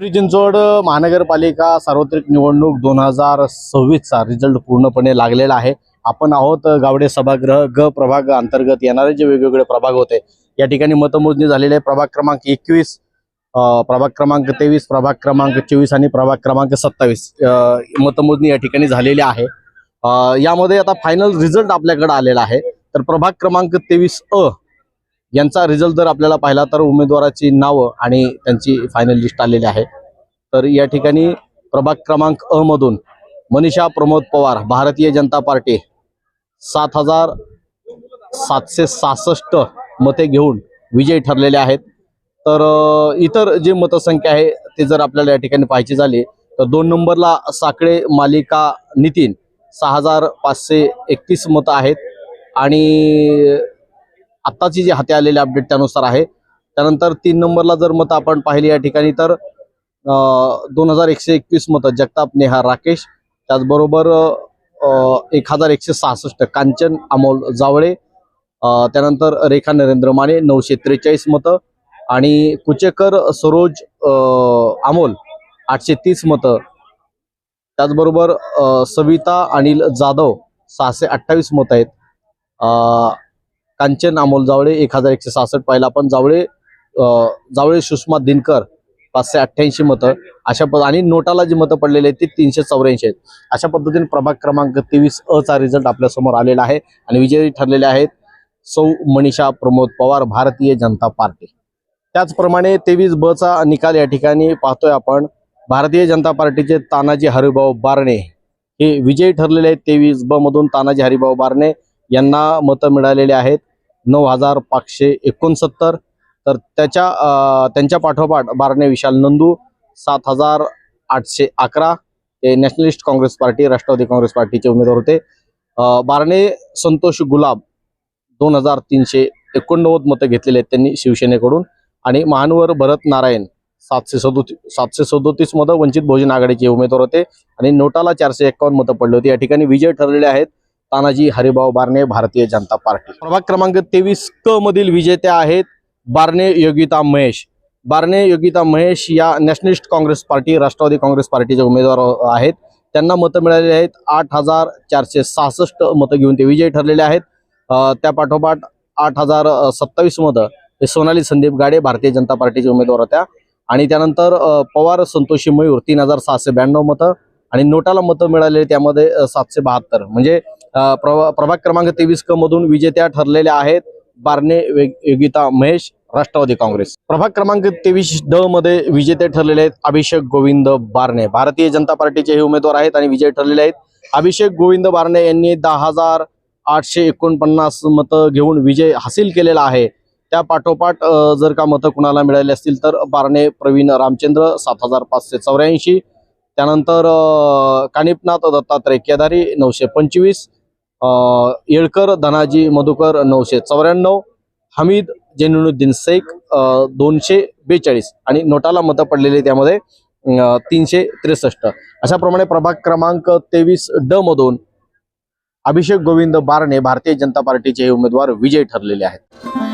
पिंपरी चिंचवड महानगरपालिका सार्वत्रिक निवडणूक दोन हजार सव्वीसचा रिझल्ट पूर्णपणे लागलेला आहे. आपण आहोत गावडे सभागृह ग प्रभाग अंतर्गत. येणारे जे वेगवेगळे प्रभाग होते या ठिकाणी मतमोजणी झालेली आहे. प्रभाग क्रमांक एकवीस प्रभाग क्रमांक तेवीस प्रभाग क्रमांक चोवीस आणि प्रभाग क्रमांक सत्तावीस मतमोजणी या ठिकाणी झालेली आहे. यामध्ये आता फायनल रिझल्ट आपल्याकडे आलेला आहे. तर प्रभाग क्रमांक तेवीस अ यांचा रिझल्ट जर आपल्याला पाहिला तर उमेदवाराची नावं आणि त्यांची फायनल लिस्ट आलेली आहे. तर या ठिकाणी प्रभाग क्रमांक अ मधून मनीषा प्रमोद पवार भारतीय जनता पार्टी सात हजार सातशे सहासष्ट मते घेऊन विजयी ठरलेले आहेत. तर इतर जे मतसंख्या आहे ते जर आपल्याला या ठिकाणी पाहायची झाली तर दोन नंबरला साखळे मालिका नितीन सहा हजार पाचशे एकतीस मतं आहेत. आणि आत्ताची जी हाती आलेली अपडेट त्यानुसार आहे. त्यानंतर तीन नंबरला जर मतं आपण पाहिली या ठिकाणी तर दोन हजार एकशे एकवीस मतं जगताप नेहा राकेश. त्याचबरोबर एक हजार एकशे सहासष्ट कांचन अमोल जावळे. त्यानंतर रेखा नरेंद्र माने नऊशे त्रेचाळीस मतं. आणि कुचेकर सरोज अमोल आठशे तीस मतं. त्याचबरोबर अ, सविता अनिल जाधव सहाशे अठ्ठावीस मतं आहेत. अ, कांचन अमोल जावळे एक हजार एकशे सहासष्ट पाहिला आपण जावळे जावळे सुषमा दिनकर पाचशे अठ्ठ्याऐंशी मतं. अशा पद आणि नोटाला जी मतं पडलेली आहेत ती तीनशे चौऱ्याऐंशी आहेत. अशा पद्धतीने प्रभाग क्रमांक तेवीस अ चा रिझल्ट आपल्यासमोर आलेला आहे. आणि विजयी ठरलेले आहेत सौ मनीषा प्रमोद पवार भारतीय जनता पार्टी. त्याचप्रमाणे तेवीस ब चा निकाल या ठिकाणी पाहतोय आपण. भारतीय जनता पार्टीचे तानाजी हरिभाऊ बारणे हे विजयी ठरलेले आहेत. तेवीस ब मधून तानाजी हरिभाऊ बारणे यांना मतं मिळालेली आहेत. नऊ हजार पाचशे एकोणसत्तर. तर त्याच्या त्यांच्या पाठोपाठ बारणे विशाल नंदू सात हजार आठशे अकरा. ते nationalist congress party Rashtrawadi Congress पार्टीचे उमेदवार होते. बारणे संतोष गुलाब दोन हजार तीनशे एकोणनव्वद मतं घेतलेले आहेत त्यांनी शिवसेनेकडून. आणि महानवर भरत नारायण सातशे सदोतीस सातशे सदोतीस मतं वंचित बहुजन आघाडीचे उमेदवार होते. आणि नोटाला चारशे एक्कावन्न मतं पडली होती. या ठिकाणी विजय ठरलेले आहेत. तानाजी हरिभाऊ बारणे भारतीय जनता पार्टी. प्रभाग क्रमांक तेवीस क मधील विजेत्या आहेत बारणे योगिता महेश. बारणे योगिता महेश या nationalist congress party Rashtrawadi Congress पार्टीचे उमेदवार आहेत. त्यांना मतं मिळालेली आहेत. आठ हजार चारशे सहासष्ट मतं घेऊन ते विजयी ठरलेले आहेत. त्यापाठोपाठ त्या पाठोपाठ आठ हजार सत्तावीस मतं हे सोनाली संदीप गाडे भारतीय जनता पार्टीचे उमेदवार होत्या. आणि त्यानंतर पवार संतोषी मयूर तीन हजार सहाशे ब्याण्णव मतं. आणि नोटाला मतं मिळालेली त्यामध्ये सातशे बहात्तर. म्हणजे प्रभा- प्रभाग क्रमांक तेवीस क मधून विजेत्या ठरलेल्या आहेत बारणे योगिता महेश राष्ट्रवादी काँग्रेस. प्रभाग क्रमांक तेवीस ड मध्ये विजेते ठरलेले आहेत अभिषेक गोविंद बारणे. भारतीय जनता पार्टीचे हे उमेदवार आहेत आणि विजय ठरलेले आहेत. अभिषेक गोविंद बारणे यांनी दहा हजार आठशे एकोणपन्नास मतं घेऊन विजय हासिल केलेला आहे. त्या पाठोपाठ जर का मतं कुणाला मिळाली असतील तर बारणे प्रवीण रामचंद्र सात हजार पाचशे चौऱ्याऐंशी त्यानंतर कानिपनाथ दत्तात्रय केदारी नऊशे पंचवीस अ, येळकर धनाजी मधुकर नऊशे चौऱ्याण्णव हमीद जैनुद्दीन शेख अ, दोनशे बेचाळीस आणि नोटाला मतं पडलेले त्यामध्ये तीनशे त्रेसष्ट. अशाप्रमाणे प्रभाग क्रमांक तेवीस ड मधून अभिषेक गोविंद बारणे भारतीय जनता पार्टीचे हे उमेदवार विजयी ठरलेले आहेत.